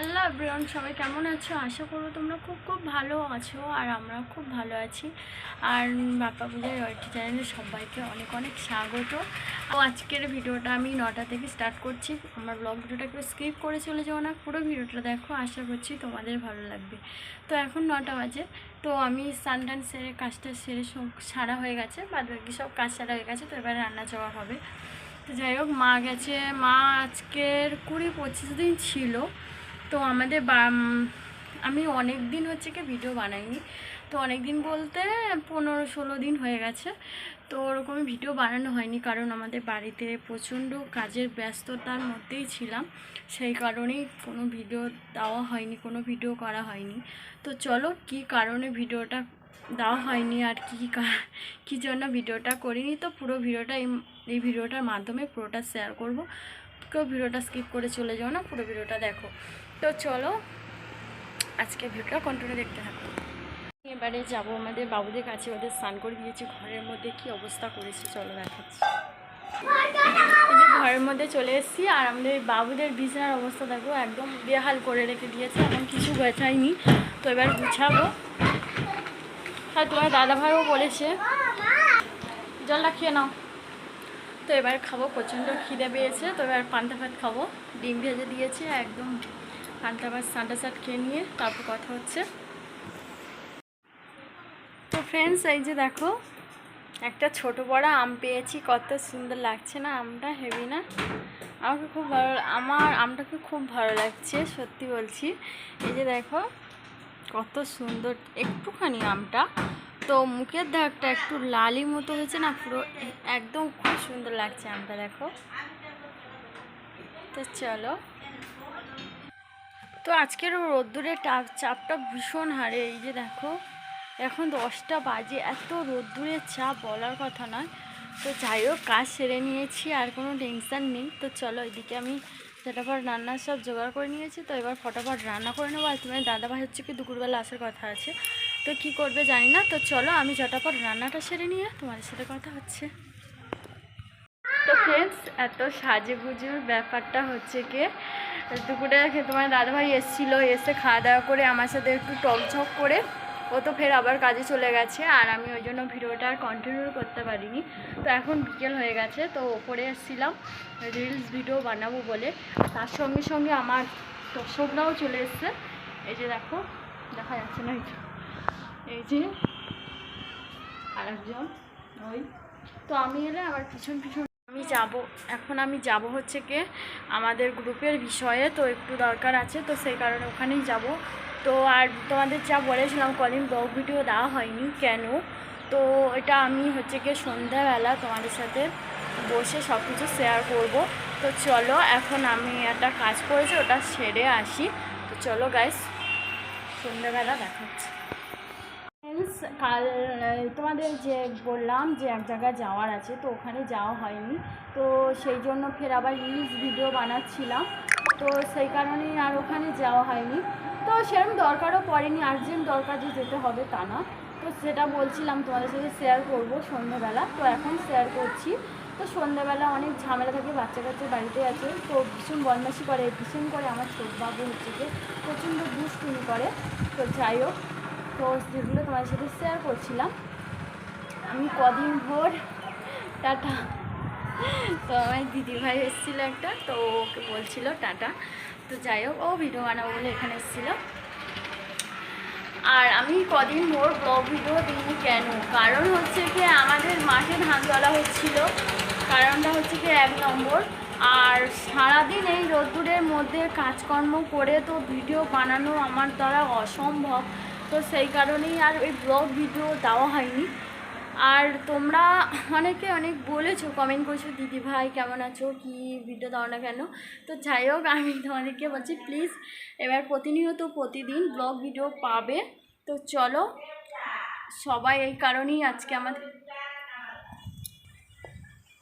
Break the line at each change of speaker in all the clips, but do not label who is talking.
Hello everyone, সবাই কেমন আছো? আশা করো তোমরা খুব খুব ভালো আছো আর আমরা খুব ভালো আছি। আর বাপ্পা পূজার রয়টি চ্যানেলে সবাইকে অনেক অনেক স্বাগত। তো আজকের ভিডিওটা আমি নটা থেকে স্টার্ট করছি। আমার ব্লগ ভিডিওটা কেউ স্কিপ করে চলে যাও না। পুরো ভিডিওটা দেখো, আশা করছি তোমাদের ভালো লাগবে। তো এখন নটা বাজে। তো আমি স্নান টান সেরে কাজটা সেরে সারা হয়ে গেছে। বাদ বাকি সব কাজ সারা হয়ে গেছে, তো এবারে রান্না যাওয়া হবে। তো যাই হোক, মা গেছে। মা আজকের কুড়ি পঁচিশ দিন ছিল। তো আমাদের আমি অনেক দিন হচ্ছে কি ভিডিও বানাইনি। তো অনেক দিন বলতে পনেরো ষোলো দিন হয়ে গেছে। তো ওরকমই ভিডিও বানানো হয়নি কারণ আমাদের বাড়িতে প্রচণ্ড কাজের ব্যস্ততার মধ্যেই ছিলাম। সেই কারণেই কোনো ভিডিও দেওয়া হয়নি, কোনো ভিডিও করা হয়নি। তো চলো কি কারণে ভিডিওটা দেওয়া হয়নি আর কী কা- জন্য ভিডিওটা করিনি। তো পুরো ভিডিওটা এই ভিডিওটার মাধ্যমে পুরোটা শেয়ার করব। কেউ ভিডিওটা স্কিপ করে চলে যাও না, পুরো ভিডিওটা দেখো। তো চলো, আজকে ভিডিওটা কন্টিনিউ দেখতে থাকো। এবারে যাব আমাদের বাবুদের কাছে, ওদের স্নান করে দিয়েছি, ঘরের মধ্যে কি অবস্থা করেছে চলো দেখাচ্ছি। ঘরের মধ্যে চলে এসেছি, আর আমাদের বাবুদের বিছানার অবস্থা দেখো, একদম বেহাল করে রেখে দিয়েছে, এখন কিছু গোছাইনি তো এবার গুছাবো। আর তোমার দাদাভাইও বলেছে। জলটা খেয়ে নাও। তো এবার খাব, প্রচণ্ড খিদে পেয়েছে তো এবার পান্তা ভাত খাব। ডিম ভেজে দিয়েছে, একদম পান্তা ভাত সান্টা সাট খেয়ে নিয়ে তারপর কথা হচ্ছে। তো ফ্রেন্ডস এই যে দেখো, একটা ছোট বড় আম পেয়েছি, কত সুন্দর লাগছে না, আমটা হেভি না? আমাকে খুব ভালো, আমার আমটাকে খুব ভালো লাগছে, সত্যি বলছি। এই যে দেখো, কত সুন্দর, একটুখানি আমটা। তো মুখের দাগটা একটু লালি মতো হয়েছে না, পুরো একদম খুব সুন্দর লাগছে আমটা, দেখো। তো চলো। তো আজকের রোদ্দুরের চাপটা ভীষণ হারে, এই যে দেখো। এখন দশটা বাজে, এত রোদ্দুরের চাপ বলার কথা নয়। তো যাই হোক, কাজ সেরে নিয়েছি, আর কোনো টেনশান নেই। তো চলো, এদিকে আমি ফটাফট রান্নার সব জোগাড় করে নিয়েছি। তো এবার ফটাফট রান্না করে নেব। আর তোমার দাদাভাই হচ্ছে কি, দুপুরবেলা আসার কথা আছে। তো কি করবে জানি না, তো চলো আমি চটাপট রান্নাটা সেরে নিয়ে তোমাদের সাথে কথা হচ্ছে। তো ফ্রেন্ডস এত সাজে গুজুর ব্যাপারটা হচ্ছে কি, দুপুরে তোমার দাদাভাই এসেছিল, এসে খাওয়া দাওয়া করে আমার সাথে একটু টকঝক করে, ও তো ফের আবার কাজে চলে গেছে, আর আমি ওই জন্য ভিডিওটা আর কন্টিনিউ করতে পারিনি। তো এখন বিকেল হয়ে গেছে, তো ওপরে এসেছিলাম রিলস ভিডিও বানাবো বলে। তার সঙ্গে সঙ্গে আমার দর্শকরাও চলে এসছে। এই যে দেখো, দেখা যাচ্ছে না এই যে। আরেকজন, ওই। তো আমি এলে আবার পিছন পিছন আমি যাব। এখন আমি যাব হচ্ছে কি আমাদের গ্রুপের বিষয়ে, তো একটু দরকার আছে, তো সেই কারণে ওখানেই যাব। তো আর তোমাদের যা বলেছিলাম কদিন ব্লগ ভিডিও দেওয়া হয়নি, কেন? তো এটা আমি হচ্ছে কি সন্ধ্যাবেলা তোমাদের সাথে বসে সব কিছু শেয়ার করব। তো চলো, এখন আমি একটা কাজ করেছি, ওটা সেরে আসি। তো চলো গাইস সন্ধ্যাবেলা দেখাচ্ছি কাল তোমাদের যে বললাম যে এক জায়গায় যাওয়ার আছে, তো ওখানে যাওয়া হয়নি। তো সেই জন্য ফের আবার রিলস ভিডিও বানাচ্ছিলাম। তো সেই কারণেই আর ওখানে যাওয়া হয়নি। তো সেরকম দরকারও পড়েনি আর্জেন্ট দরকার যে যেতে হবে তা না। তো সেটা বলছিলাম তোমাদের সাথে শেয়ার করব সন্ধ্যাবেলা। তো এখন শেয়ার করছি। তো সন্ধ্যাবেলা অনেক ঝামেলা থাকে, বাচ্চা কাচ্চা বাড়িতে আছে। তো ভীষণ বদমাশি করে, ভীষণ করে আমার ছোটবাবু হচ্ছে যে প্রচণ্ড দুষ্টুমি করে। তো যাই হোক তো যেগুলো তোমার সাথে শেয়ার করছিলাম, আমি কদিন ভোর টাটা। তো আমার দিদিভাই এসেছিল একটা, তো ওকে বলছিল টাটা। তো যাই হোক, ও ভিডিও বানাবো বলে এখানে এসেছিল। আর আমি কদিন ভোর ব্লগ ভিডিও দিইনি কেন? কারণ হচ্ছে কি, আমাদের মাঠে ধান তোলা হচ্ছিল। কারণটা হচ্ছে কি, এক নম্বর। আর সারাদিন এই রোদ্দুরের মধ্যে কাজকর্ম করে তো ভিডিও বানানো আমার দ্বারা অসম্ভব। তো সেই কারণেই আর ওই ব্লগ ভিডিও দেওয়া হয়নি। আর তোমরা অনেকে অনেক বলেছ কমেন্ট করছ, দিদি ভাই, কেমন আছো? কি ভিডিও দাও না কেন? তো যাই হোক, আমি তোমাদেরকে বলছি প্লিজ এবার প্রতিনিয়ত প্রতিদিন ব্লগ ভিডিও পাবে। তো চলো, সবাই এই কারণেই আজকে আমাদের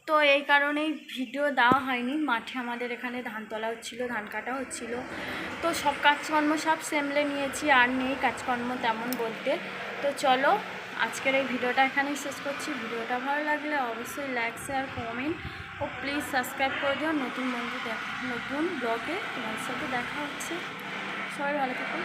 তো এই কারণেই ভিডিও দেওয়া হয়নি। মাঠে আমাদের এখানে ধান তোলা হচ্ছিল, ধান কাটা হচ্ছিল। তো সব কাজকর্ম সব সেমলে নিয়েছি, আর নেই কাজকর্ম তেমন বলতে। তো চলো, আজকের এই ভিডিওটা এখানেই শেষ করছি। ভিডিওটা ভালো লাগলে অবশ্যই লাইক শেয়ার কমেন্ট ও প্লিজ সাবস্ক্রাইব করে দিও। নতুন বন্ধু দেখ, নতুন ব্লগে তোমার সাথে দেখা হচ্ছে। সবাই ভালো থাকুন